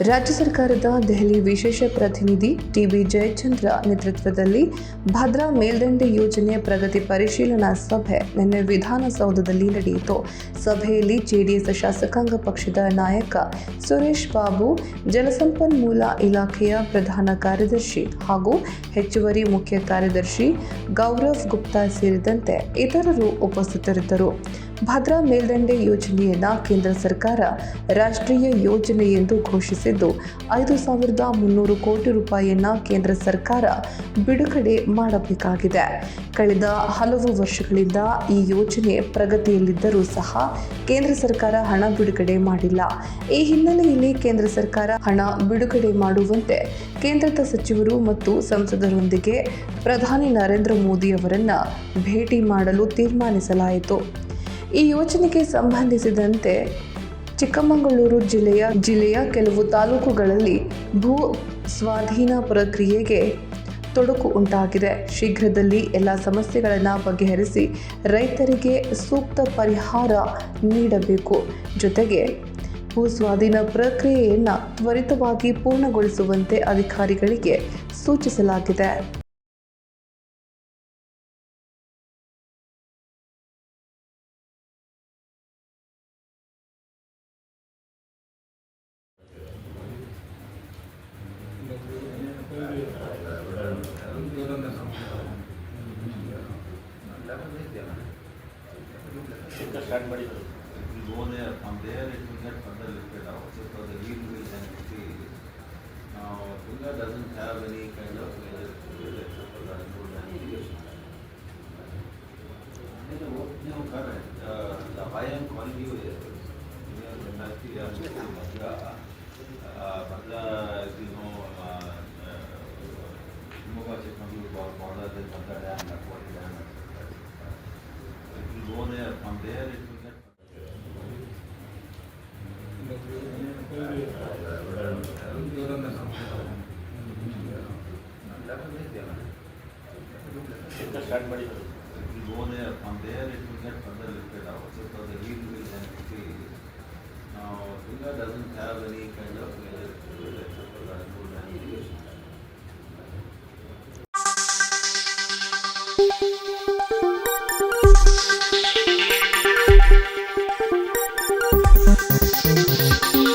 ರಾಜ್ಯ ಸರ್ಕಾರದ ದೆಹಲಿ ವಿಶೇಷ ಪ್ರತಿನಿಧಿ ಟಿಬಿ ಜಯಚಂದ್ರ ನೇತೃತ್ವದಲ್ಲಿ ಭದ್ರಾ ಮೇಲ್ದಂಡೆ ಯೋಜನೆ ಪ್ರಗತಿ ಪರಿಶೀಲನಾ ಸಭೆ ನಿನ್ನೆ ವಿಧಾನಸೌಧದಲ್ಲಿ ನಡೆಯಿತು. ಸಭೆಯಲ್ಲಿ ಜೆಡಿಎಸ್ ಶಾಸಕಾಂಗ ಪಕ್ಷದ ನಾಯಕ ಸುರೇಶ್ ಬಾಬು, ಜಲಸಂಪನ್ಮೂಲ ಇಲಾಖೆಯ ಪ್ರಧಾನ ಕಾರ್ಯದರ್ಶಿ ಹಾಗೂ ಹೆಚ್ಚುವರಿ ಮುಖ್ಯ ಕಾರ್ಯದರ್ಶಿ ಗೌರವ್ ಗುಪ್ತಾ ಸೇರಿದಂತೆ ಇತರರು ಉಪಸ್ಥಿತರಿದ್ದರು. ಭದ್ರಾ ಮೇಲ್ದಂಡೆ ಯೋಜನೆಯನ್ನು ಕೇಂದ್ರ ಸರ್ಕಾರ ರಾಷ್ಟ್ರೀಯ ಯೋಜನೆ ಎಂದು ಘೋಷಿಸಿದ್ದು, ಐದು ಸಾವಿರದ ಮುನ್ನೂರು ಕೋಟಿ ರೂಪಾಯಿಯನ್ನು ಕೇಂದ್ರ ಸರ್ಕಾರ ಬಿಡುಗಡೆ ಮಾಡಬೇಕಾಗಿದೆ. ಕಳೆದ ಹಲವು ವರ್ಷಗಳಿಂದ ಈ ಯೋಜನೆ ಪ್ರಗತಿಯಲ್ಲಿದ್ದರೂ ಸಹ ಕೇಂದ್ರ ಸರ್ಕಾರ ಹಣ ಬಿಡುಗಡೆ ಮಾಡಿಲ್ಲ. ಈ ಹಿನ್ನೆಲೆಯಲ್ಲಿ ಕೇಂದ್ರ ಸರ್ಕಾರ ಹಣ ಬಿಡುಗಡೆ ಮಾಡುವಂತೆ ಕೇಂದ್ರದ ಸಚಿವರು ಮತ್ತು ಸಂಸದರೊಂದಿಗೆ ಪ್ರಧಾನಿ ನರೇಂದ್ರ ಮೋದಿ ಅವರನ್ನು ಭೇಟಿ ಮಾಡಲು ತೀರ್ಮಾನಿಸಲಾಯಿತು. ಈ ಯೋಜನೆಗೆ ಸಂಬಂಧಿಸಿದಂತೆ ಚಿಕ್ಕಮಗಳೂರು ಜಿಲ್ಲೆಯ ಜಿಲ್ಲೆಯ ಕೆಲವು ತಾಲೂಕುಗಳಲ್ಲಿ ಭೂ ಸ್ವಾಧೀನ ಪ್ರಕ್ರಿಯೆಗೆ ತೊಡಕು ಉಂಟಾಗಿದೆ. ಶೀಘ್ರದಲ್ಲಿ ಎಲ್ಲ ಸಮಸ್ಯೆಗಳನ್ನು ಬಗೆಹರಿಸಿ ರೈತರಿಗೆ ಸೂಕ್ತ ಪರಿಹಾರ ನೀಡಬೇಕು. ಜೊತೆಗೆ ಭೂ ಸ್ವಾಧೀನ ಪ್ರಕ್ರಿಯೆಯನ್ನು ತ್ವರಿತವಾಗಿ ಪೂರ್ಣಗೊಳಿಸುವಂತೆ ಅಧಿಕಾರಿಗಳಿಗೆ ಸೂಚಿಸಲಾಗಿದೆ. ಸ್ಟಾರ್ಟ್ ಮಾಡಿದ್ರು It will go there, from there it will get further lifted out, so for the yield will then increase. Now, Tunga doesn't have any kind of major issue except for the road and irrigation. No, correct, uh, the why I'm calling you is, you know, the others of the dam at what dam, etc. So it will go there, from there it will get. It will go there, from there it will get further lifted out. So for the wheel will then feel. Now, Tunga doesn't have any kind of electrical, electrical, and irrigation.